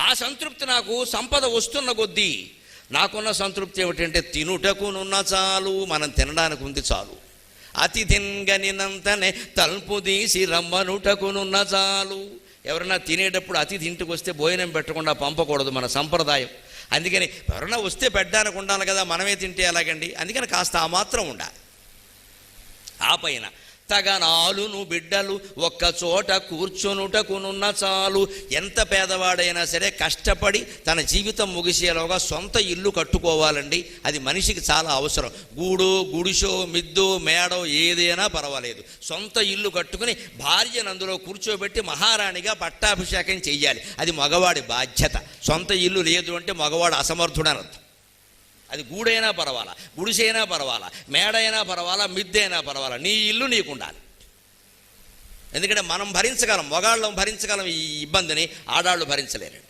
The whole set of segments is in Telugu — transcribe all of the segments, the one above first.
ఆ సంతృప్తి నాకు సంపద వస్తున్న కొద్దీ నాకున్న సంతృప్తి ఏమిటంటే తినుటకునున్న చాలు మనం తినడానికి ఉంది చాలు. అతి తింగనినంతనే తలుపు తీసి రమ్మనుటకునున్న చాలు. ఎవరైనా తినేటప్పుడు అతిథి ఇంటికి వస్తే భోజనం పెట్టకుండా పంపకూడదు మన సంప్రదాయం. అందుకని ఎవరైనా వస్తే పెట్టడానికి ఉండాలి కదా మనమే తింటే ఎలాగండి? అందుకని కాస్త ఆ మాత్రం ఉండాలి. ఆ పైన తగనాలును బిడ్డలు ఒక్క చోట కూర్చొనుటకునున్న చాలు. ఎంత పేదవాడైనా సరే కష్టపడి తన జీవితం ముగిసేలోగా సొంత ఇల్లు కట్టుకోవాలండి. అది మనిషికి చాలా అవసరం. గూడు గుడిసో మిద్దో మేడో ఏదైనా పర్వాలేదు. సొంత ఇల్లు కట్టుకుని భార్యను అందులో కూర్చోబెట్టి మహారాణిగా పట్టాభిషేకం చెయ్యాలి. అది మగవాడి బాధ్యత. సొంత ఇల్లు లేదు అంటే మగవాడు అసమర్థుడనర్థం అది గూడైనా పర్వాలా గుడిసైనా పర్వాలా మేడైనా పర్వాలా మిద్దైనా పర్వాలా నీ ఇల్లు నీకు ఉండాలి ఎందుకంటే మనం భరించగలం మగాళ్ళం భరించగలం ఈ ఇబ్బందిని ఆడాళ్ళు భరించలేరండి.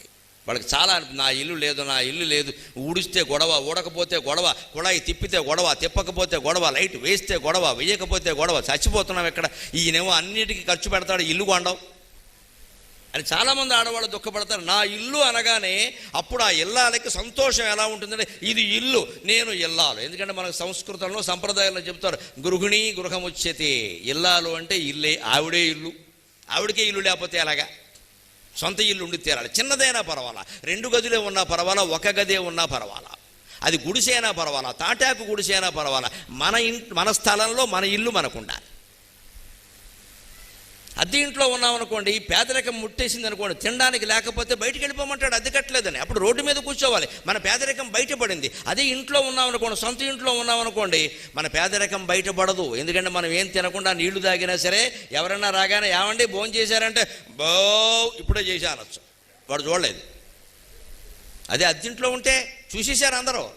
వాళ్ళకి చాలా నా ఇల్లు లేదు నా ఇల్లు లేదు ఊడిస్తే గొడవ ఊడకపోతే గొడవ కుళాయి తిప్పితే గొడవ తిప్పకపోతే గొడవ లైట్ వేస్తే గొడవ వేయకపోతే గొడవ చచ్చిపోతున్నాం ఇక్కడ ఈయనేమో అన్నిటికీ ఖర్చు పెడతాడు ఇల్లు కొండవు అని చాలామంది ఆడవాళ్ళు దుఃఖపడతారు. నా ఇల్లు అనగానే అప్పుడు ఆ ఇల్లాలకి సంతోషం ఎలా ఉంటుందంటే ఇది ఇల్లు నేను ఇల్లాలు. ఎందుకంటే మనకు సంస్కృతంలో సంప్రదాయంలో చెప్తారు గృహిణి గృహముచ్యతే ఇల్లాలు అంటే ఇల్లే ఆవిడే ఇల్లు. ఆవిడకే ఇల్లు లేకపోతే ఎలాగా? సొంత ఇల్లు ఉండి తీరాలి. చిన్నదైనా పర్వాలా. రెండు గదులే ఉన్నా పర్వాలా ఒక గదే ఉన్నా పర్వాలా. అది గుడిసైనా పర్వాలా తాటాకు గుడిసైనా పర్వాలా. మన ఇన్ మన స్థలంలో మన ఇల్లు మనకు ఉండాలి అద్దె ఇంట్లో ఉన్నామనుకోండి పేదరికం ముట్టేసింది అనుకోండి తినడానికి లేకపోతే బయటికి వెళ్ళిపోమంటాడు అద్దె కట్టలేదని. అప్పుడు రోడ్డు మీద కూర్చోవాలి. మన పేదరికం బయటపడింది. అదే ఇంట్లో ఉన్నామనుకోండి సొంత ఇంట్లో ఉన్నామనుకోండి మన పేదరికం బయటపడదు. ఎందుకంటే మనం ఏం తినకుండా నీళ్ళు తాగినా సరే ఎవరైనా రాగానే ఏమండి భోజనం చేశారంటే? బో ఇప్పుడే చేశా అనొచ్చు వాడు చూడలేదు. అదే అద్దెంట్లో ఉంటే చూసేశారు అందరూ.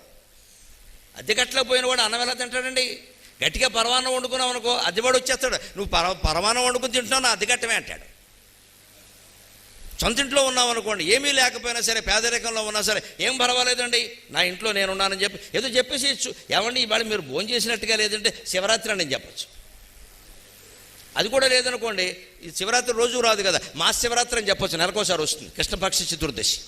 అద్దె కట్టలేకపోయిన వాడు అన్నం ఎలా తింటాడండి? గట్టిగా పరమాన్నం వండుకున్నావు అనుకో అద్దెవాడు వచ్చేస్తాడు. నువ్వు పర పరమాన్నం వండుకుని తింటున్నావు నా అద్దె అంటాడు. సొంత ఇంట్లో ఉన్నావు అనుకోండి ఏమీ లేకపోయినా సరే పేదరికంలో ఉన్నా సరే ఏం పర్వాలేదండి? నా ఇంట్లో నేను ఉన్నానని చెప్పి ఏదో చెప్పేసి ఏమండి ఇవాళ మీరు భోజనం చేసినట్టుగా లేదంటే శివరాత్రి అని చెప్పచ్చు. అది కూడా లేదనుకోండి ఈ శివరాత్రి రోజు రాదు కదా మా శివరాత్రి అని చెప్పొచ్చు నెలకోసారి వస్తుంది కృష్ణపక్ష చతుర్దశి.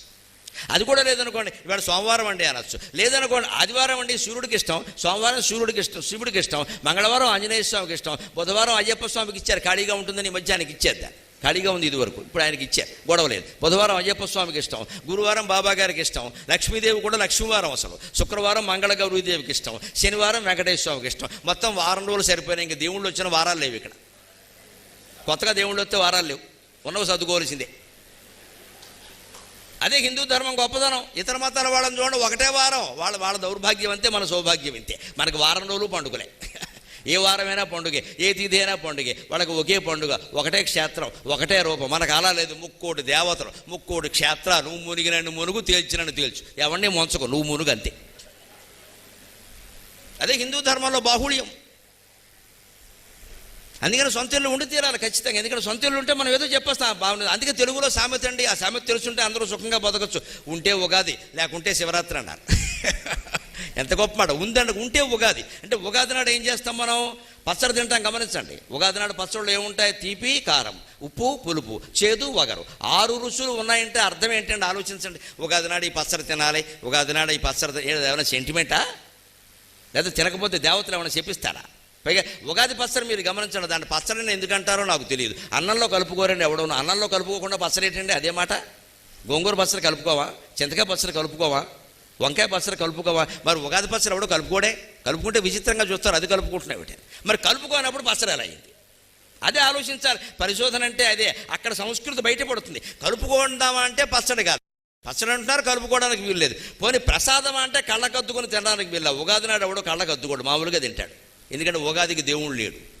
అది కూడా లేదనుకోండి ఇవాళ సోమవారం అండి అనొచ్చు. లేదనుకోండి ఆదివారం అండి సూర్యుడికి ఇష్టం సోమవారం సూర్యుడికి ఇష్టం శివుడికి ఇష్టం మంగళవారం ఆంజనేయ స్వామికి ఇష్టం బుధవారం అయ్యప్ప స్వామికి ఇచ్చారు ఖాళీగా ఉంటుందని మధ్య ఆయనకి ఇచ్చేద్దాం ఖాళీగా ఉంది ఇది వరకు ఇప్పుడు ఆయనకి ఇచ్చారు గొడవ లేదు. బుధవారం అయ్యప్ప స్వామికి ఇష్టం గురువారం బాబా గారికి ఇష్టం లక్ష్మీదేవి కూడా లక్ష్మీవారం అసలు శుక్రవారం మంగళ గౌరీదేవికి ఇష్టం శనివారం వెంకటేశ్వర స్వామికి ఇష్టం. మొత్తం వారం రోజులు సరిపోయినాయి ఇంక దేవుళ్ళు వచ్చిన వారాలు లేవు ఇక్కడ. కొత్తగా దేవుళ్ళు వస్తే వారాలు లేవు ఉన్నవి సర్దుకోవాల్సిందే. అదే హిందూ ధర్మం గొప్పదనం. ఇతర మతాల వాళ్ళని చూడండి ఒకటే వారం. వాళ్ళ వాళ్ళ దౌర్భాగ్యం అంతే మన సౌభాగ్యం ఇంతే. మనకు వారం రోజులు పండుగలే. ఏ వారమైనా పండుగే ఏ తిథి అయినా పండుగే వాళ్ళకి ఒకే పండుగ ఒకటే క్షేత్రం ఒకటే రూపం. మనకు అలా లేదు ముక్కోటి దేవతలు ముక్కోటి క్షేత్ర నువ్వు మునిగినన్ను మునుగు తేల్చినన్ను తేల్చు. ఎవరిని ముంచకు నువ్వు మునుగు అంతే అదే హిందూ ధర్మంలో బాహుళ్యం. అందుకని సొంత ఇల్లు ఉండి తీరాలి ఖచ్చితంగా. ఎందుకంటే సొంత ఇల్లు ఉంటే మనం ఏదో చెప్పేస్తాం బాగుంది అందుకే తెలుగులో సామెత అండి ఆ సామెత తెలుసుంటే అందరూ సుఖంగా బతకచ్చు. ఉంటే ఉగాది లేకుంటే శివరాత్రి అన్నారు. ఎంత గొప్ప మాట. ఉందండి ఉంటే ఉగాది. అంటే ఉగాది నాడు ఏం చేస్తాం మనం? పచ్చడి తింటాం గమనించండి. ఉగాది నాడు పచ్చళ్ళు ఏముంటాయి? తీపి కారం ఉప్పు పులుపు చేదు వగరు. ఆరు రుచులు ఉన్నాయంటే అర్థం ఏంటంటే ఆలోచించండి. ఉగాది నాడు ఈ పచ్చడి తినాలి ఉగాది నాడు ఈ పచ్చడి ఏమైనా సెంటిమెంటా లేదా తినకపోతే దేవతలు ఏమైనా చెప్పిస్తారా? పైగా ఉగాది పచ్చడి మీరు గమనించండి దాన్ని పచ్చడిని ఎందుకంటారో నాకు తెలియదు. అన్నంలో కలుపుకోరండి ఎవడో అన్నంలో కలుపుకోకుండా పచ్చడి ఏంటండి అదే మాట? గోంగూర పచ్చడి కలుపుకోవా? చింతకాయ పచ్చడి కలుపుకోవా? వంకాయ పచ్చడి కలుపుకోవా? మరి ఉగాది పచ్చడి ఎవడో కలుపుకోడే? కలుపుకుంటే విచిత్రంగా చూస్తారు అది కలుపుకుంటున్నాయి ఒకటి మరి కలుపుకోనప్పుడు పచ్చడి ఎలా అయింది? అదే ఆలోచించాలి. పరిశోధన అంటే అదే అక్కడ సంస్కృతి బయటపడుతుంది. కలుపుకుందామా అంటే పచ్చడి కాదు. పచ్చడి అంటున్నారు కలుపుకోవడానికి వీలు లేదు. పోనీ ప్రసాదం అంటే కళ్ళకద్దుకొని తినడానికి వీళ్ళ ఉగాది నాడు ఎవడో కళ్ళకద్దుకోడు మామూలుగా తింటాడు. ఎందుకంటే ఉగాదికి దేవుడు లేడు.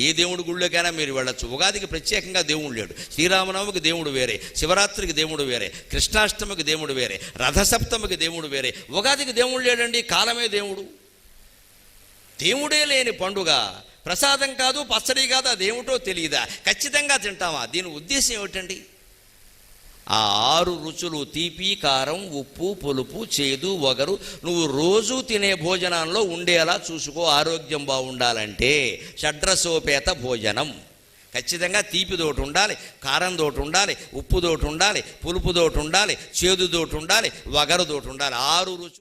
ఏ దేవుడి గుళ్ళోకైనా మీరు వెళ్ళచ్చు. ఉగాదికి ప్రత్యేకంగా దేవుడు లేడు. శ్రీరామనవమికి దేవుడు వేరే శివరాత్రికి దేవుడు వేరే కృష్ణాష్టమికి దేవుడు వేరే రథసప్తమికి దేవుడు వేరే. ఉగాదికి దేవుడు లేడండి కాలమే దేవుడు. దేవుడే లేని పండుగ. ప్రసాదం కాదు పచ్చడి కాదు అదేమిటో తెలియదా ఖచ్చితంగా తింటామా? దీని ఉద్దేశం ఏమిటండి? ఆ ఆరు రుచులు తీపి కారం ఉప్పు పులుపు చేదు వగరు. నువ్వు రోజు తినే భోజనంలో ఉండేలా చూసుకో ఆరోగ్యం బాగుండాలంటే షడ్రసోపేత భోజనం. ఖచ్చితంగా తీపిదోటి ఉండాలి కారంతోటి ఉండాలి ఉప్పుదోటి ఉండాలి పులుపుదోటి ఉండాలి చేదుదోటి ఉండాలి వగరుదోటి ఉండాలి. ఆరు రుచు